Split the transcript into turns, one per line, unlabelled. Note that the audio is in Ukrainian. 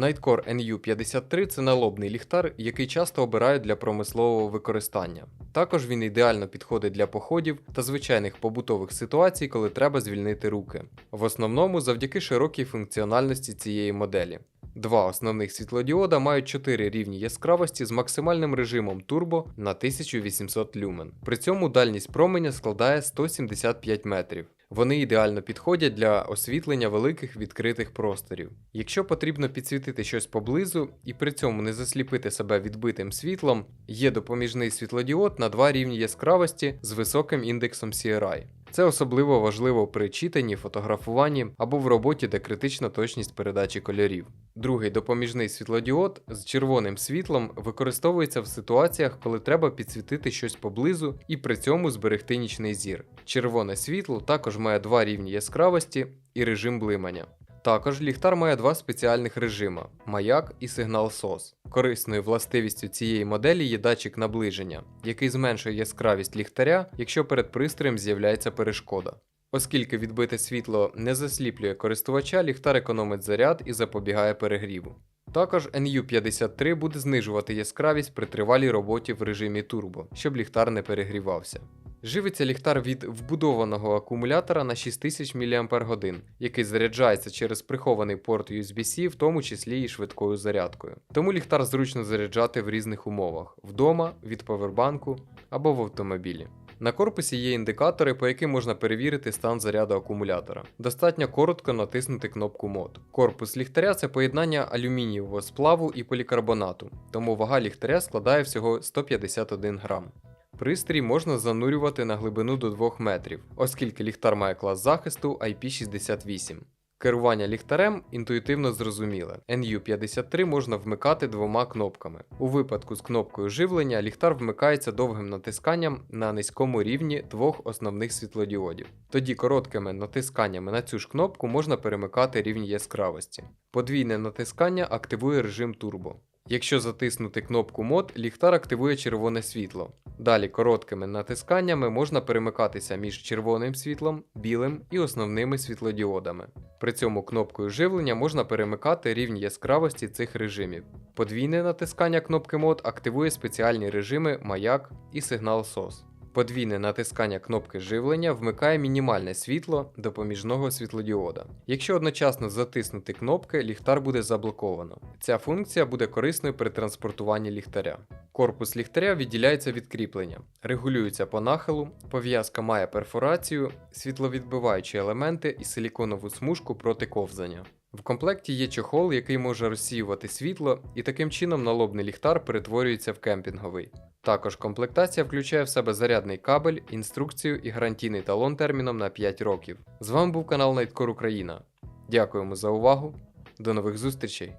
Nightcore NU53 це налобний ліхтар, який часто обирають для промислового використання. Також він ідеально підходить для походів та звичайних побутових ситуацій, коли треба звільнити руки. В основному завдяки широкій функціональності цієї моделі. Два основних світлодіода мають 4 рівні яскравості з максимальним режимом турбо на 1800 люмен. При цьому дальність променя складає 175 метрів. Вони ідеально підходять для освітлення великих відкритих просторів. Якщо потрібно підсвітити щось поблизу і при цьому не засліпити себе відбитим світлом, є допоміжний світлодіод на два рівні яскравості з високим індексом CRI. Це особливо важливо при читанні, фотографуванні або в роботі, де критична точність передачі кольорів. Другий допоміжний світлодіод з червоним світлом використовується в ситуаціях, коли треба підсвітити щось поблизу і при цьому зберегти нічний зір. Червоне світло також має два рівні яскравості і режим блимання. Також ліхтар має два спеціальних режима маяк і сигнал SOS. Корисною властивістю цієї моделі є датчик наближення, який зменшує яскравість ліхтаря, якщо перед пристроєм з'являється перешкода. Оскільки відбите світло не засліплює користувача, ліхтар економить заряд і запобігає перегріву. Також NU53 буде знижувати яскравість при тривалій роботі в режимі турбо, щоб ліхтар не перегрівався. Живиться ліхтар від вбудованого акумулятора на 6000 мАч, який заряджається через прихований порт USB-C, в тому числі і швидкою зарядкою. Тому ліхтар зручно заряджати в різних умовах: вдома, від павербанку або в автомобілі. На корпусі є індикатори, по яким можна перевірити стан заряду акумулятора. Достатньо коротко натиснути кнопку мод. Корпус ліхтаря це поєднання алюмінієвого сплаву і полікарбонату, тому вага ліхтаря складає всього 151 грам. Пристрій можна занурювати на глибину до 2 метрів, оскільки ліхтар має клас захисту IP68. Керування ліхтарем інтуїтивно зрозуміле. NU53 можна вмикати двома кнопками. У випадку з кнопкою живлення ліхтар вмикається довгим натисканням на низькому рівні двох основних світлодіодів. Тоді короткими натисканнями на цю ж кнопку можна перемикати рівні яскравості. Подвійне натискання активує режим турбо. Якщо затиснути кнопку мод, ліхтар активує червоне світло. Далі короткими натисканнями можна перемикатися між червоним світлом, білим і основними світлодіодами. При цьому кнопкою живлення можна перемикати рівні яскравості цих режимів. Подвійне натискання кнопки мод активує спеціальні режими маяк і сигнал SOS. Подвійне натискання кнопки живлення вмикає мінімальне світло допоміжного світлодіода. Якщо одночасно затиснути кнопки, ліхтар буде заблоковано. Ця функція буде корисною при транспортуванні ліхтаря. Корпус ліхтаря відділяється від кріплення, регулюється по нахилу, пов'язка має перфорацію, світловідбиваючі елементи і силіконову смужку проти ковзання. В комплекті є чохол, який може розсіювати світло, і таким чином налобний ліхтар перетворюється в кемпінговий. Також комплектація включає в себе зарядний кабель, інструкцію і гарантійний талон терміном на 5 років. З вами був канал Nightcore Україна. Дякуємо за увагу. До нових зустрічей!